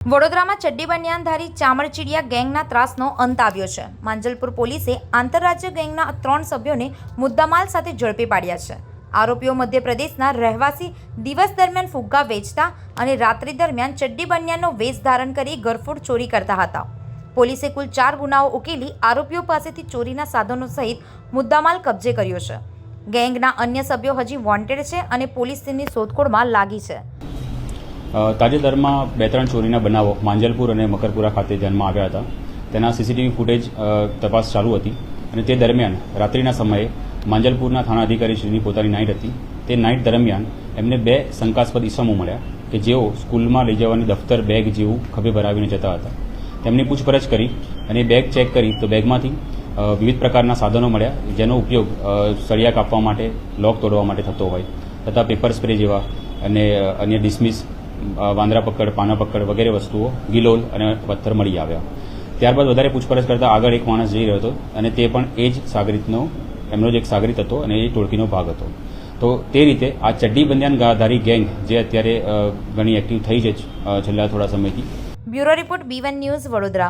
વડોદરામાં ચડ્ડી બનિયાનધારી ચામરચીડિયા ગેંગના ત્રાસનો અંત આવ્યો છે. માંજલપુર પોલીસે આંતરરાજ્ય ગેંગના ત્રણ સભ્યોને મુદ્દામાલ સાથે ઝડપી પાડ્યા છે. આરોપીઓ મધ્યપ્રદેશના રહેવાસી દિવસ દરમિયાન ફુગ્ગા વેચતા અને રાત્રિ દરમિયાન ચડ્ડી બનિયાનનો વેશ ધારણ કરી ગરફોડ ચોરી કરતા હતા. પોલીસે કુલ ચાર ગુનાઓ ઉકેલી આરોપીઓ પાસેથી ચોરીના સાધનો સહિત મુદ્દામાલ કબજે કર્યો છે. ગેંગના અન્ય સભ્યો હજી વોન્ટેડ છે અને પોલીસ તેમની શોધખોળમાં લાગી છે. તાજેતરમાં બે ત્રણ ચોરીના બનાવો માંજલપુર અને મકરપુરા ખાતે ધ્યાનમાં આવ્યા હતા. તેના સીસીટીવી ફૂટેજ તપાસ ચાલુ હતી અને તે દરમિયાન રાત્રિના સમયે માંજલપુરના થાણા અધિકારીશ્રીની પોતાની નાઇટ હતી. તે નાઇટ દરમિયાન એમને બે શંકાસ્પદ ઇસમો મળ્યા કે જેઓ સ્કૂલમાં લઈ જવાની દફતર બેગ જેવું ખભે ભરાવીને જતા હતા. તેમની પૂછપરછ કરી અને બેગ ચેક કરી તો બેગમાંથી વિવિધ પ્રકારના સાધનો મળ્યા જેનો ઉપયોગ સળિયા કાપવા માટે, લોક તોડવા માટે થતો હોય તથા પેપર સ્પ્રે જેવા અને અન્ય ડિસમિસ વાંદરા પકડ, પાના પકડ વગેરે વસ્તુઓ, ગિલોલ અને પથ્થર મળી આવ્યા. ત્યારબાદ વધારે પૂછપરછ કરતાં આગળ એક માણસ જઈ રહ્યો હતો અને તે પણ એ જ સાગરીતનો, એમનો જ એક સાગરીત હતો અને એ ટોળકીનો ભાગ હતો. તો તે રીતે આ ચડ્ડી બંધાન ગાધારી ગેંગ, જે અત્યારે ઘણી એક્ટિવ થઈ છે છેલ્લા થોડા સમયથી. Bureau report B one news Vadodara.